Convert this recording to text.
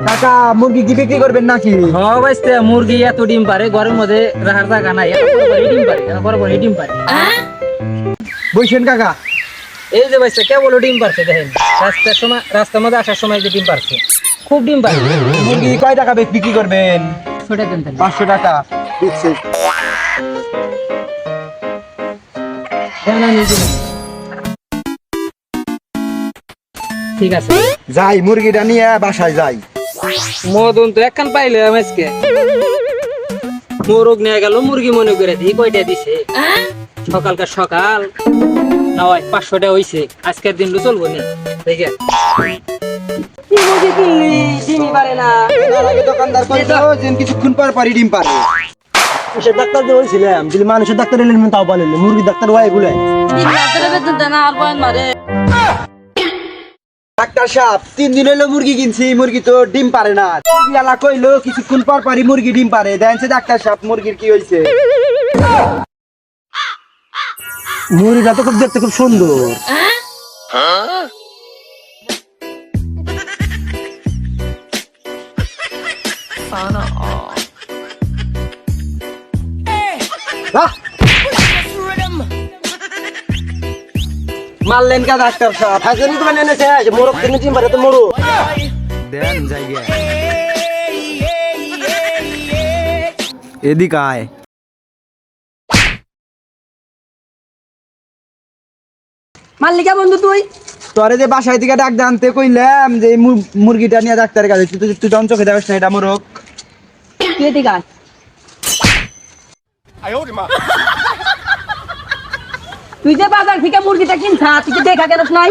কাকা মুরগি কি বিক্রি করবেন নাকি? হ্যাঁ বাইস্তে মুরগি এত ডিম পারে ঘরের মধ্যে রাখার জায়গা নাই। এত বড় বড় ডিম পারে বড় বড় ডিম পারে। বলছেন কাকা। এই যে বাইস্তে কেবল ডিম পারছে দেখেন। রাস্তার সময় রাস্তার মধ্যে আসার সময় যে ডিম পারছে খুব ডিম পারে মুরগি কয় টাকা বে- বিক্রি করবেন? ছোটা দেন তাহলে। পাঁচশো টাকা। দিচ্ছি। ঠিক আছে। যাই মুরগিটা নিয়ে বাসায় যাই। মদন তো একখান পাইলাম আজকে। মোরগ নিয়ে গেল মুরগি মনে করে দিই কয়টা দিছে? সকালকার সকাল না হয় পাঁচশোটা হইছে আজকের দিন চলবো না দেখে। কি মুরগি কিনলি? ডিমই পারে না। তার আগে দোকানদার কইলো যে কিছুক্ষণ পর পরই ডিম পারে। সে ডাক্তার দিয়ে মানুষের ডাক্তার এলেন তাও বলেন মুরগি ডাক্তার ওয়াই গুলাই ডাক্তার সাহেব তিন দিন হলো মুরগি কিনছি মুরগি তো ডিম পারে না। মুরগিওয়ালা কইলো কিছুক্ষণ পর পরই মুরগি ডিম পারে। দেখছে ডাক্তার সাহেব মুরগির কি হয়েছে মুরগিটা তো খুব দেখতে খুব সুন্দর। আহ! মারলেন কা ডাক্তার সাহেব? হাজারি তো মানে এনেছে পারে তো মোরগ এদিক আয়। মাল্লিকা বন্ধু তুই? তোরে যে বাসায় থেকে ডাক আনতে কইলাম যে মুরগিটা নিয়ে ডাক্তারের কাছে। তুই তো- তুই যখন চোখে দেখাস না এটা মোরগ। তুই এদিকে আয়। তুই যে বাজার থেকে মুরগিটা কিনছা তুই দেখা গেল নাই।